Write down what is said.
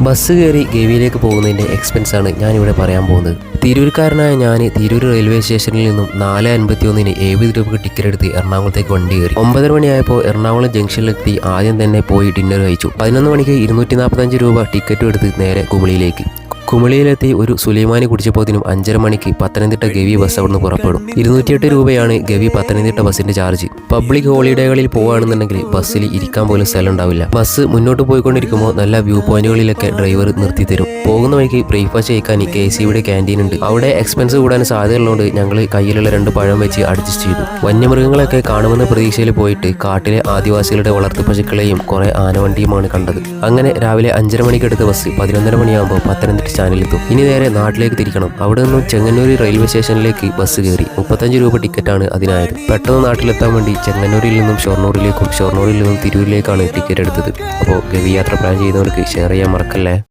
Bus കയറി ഗവിയിലേക്ക് പോകുന്നതിന്റെ expense ആണ് ഞാനിവിടെ പറയാൻ പോകുന്നത്. തിരൂർക്കാരനായ ഞാൻ തിരൂർ റെയിൽവേ സ്റ്റേഷനിൽ നിന്നും നാല് അൻപത്തി ഒന്നിന് എഴുപത് രൂപയ്ക്ക് ടിക്കറ്റ് എടുത്ത് എറണാകുളത്തേക്ക് വണ്ടി കയറി. ഒമ്പതര മണിയായപ്പോൾ എറണാകുളം ജംഗ്ഷനിലെത്തി ആദ്യം തന്നെ പോയി ഡിന്നർ കഴിച്ചു. പതിനൊന്ന് മണിക്ക് ഇരുന്നൂറ്റി നാൽപ്പത്തഞ്ച് രൂപ ടിക്കറ്റും എടുത്ത് നേരെ കുമളിയിലേക്ക് കുമളിയിലെത്തി ഒരു സുലൈമാനി കുടിച്ചപ്പോത്തിനും അഞ്ചര മണിക്ക് പത്തനംതിട്ട ഗവി ബസ് അവിടുന്ന് പുറപ്പെടും. ഇരുന്നൂറ്റിയെട്ട് രൂപയാണ് ഗവി പത്തനംതിട്ട ബസ്സിന്റെ ചാർജ്. പബ്ലിക് ഹോളിഡേകളിൽ പോവുകയാണെന്നുണ്ടെങ്കിൽ ബസ്സിൽ ഇരിക്കാൻ പോലും സ്ഥലം ഉണ്ടാവില്ല ബസ് മുന്നോട്ട് പോയിക്കൊണ്ടിരിക്കുമ്പോൾ നല്ല വ്യൂ പോയിന്റുകളിലൊക്കെ ഡ്രൈവർ നിർത്തി തരും പോകുന്ന വഴിക്ക് ബ്രേക്ക്ഫാസ്റ്റ് കഴിക്കാൻ കെ സി യുടെ ക്യാന്റീൻ ഉണ്ട്. അവിടെ എക്സ്പെൻസ് കൂടാൻ സാധ്യതയുള്ളതുകൊണ്ട് ഞങ്ങൾ കയ്യിലുള്ള രണ്ട് പഴം വെച്ച് അഡ്ജസ്റ്റ് ചെയ്തു. വന്യമൃഗങ്ങളൊക്കെ കാണുമെന്ന പ്രതീക്ഷയിൽ പോയിട്ട് കാട്ടിലെ ആദിവാസികളുടെ വളർത്തു പശുക്കളെയും കുറെ ആനവണ്ടിയുമാണ് കണ്ടത്. അങ്ങനെ രാവിലെ അഞ്ചര മണിക്ക് എടുത്ത ബസ് പതിനൊന്നര മണിയാകുമ്പോൾ പത്തനംതിട്ട സ്റ്റാൻഡിലെത്തും ഇനി നേരെ നാട്ടിലേക്ക് തിരിക്കണം. അവിടെ നിന്നും ചെങ്ങന്നൂരി റെയിൽവേ സ്റ്റേഷനിലേക്ക് ബസ് കയറി മുപ്പത്തഞ്ച് രൂപ ടിക്കറ്റാണ് അതിനായത്. പെട്ടെന്ന് നാട്ടിലെത്താൻ വേണ്ടി ചെങ്ങന്നൂരിൽ നിന്നും ഷൊർണൂരിലേക്കും ഷൊർണൂരിൽ നിന്നും തിരൂരിലേക്കാണ് ടിക്കറ്റ് എടുത്തത്. അപ്പോൾ ഗവി യാത്ര പ്ലാൻ ചെയ്യുന്നവർക്ക് ഷെയർ ചെയ്യാൻ മറക്കല്ലേ?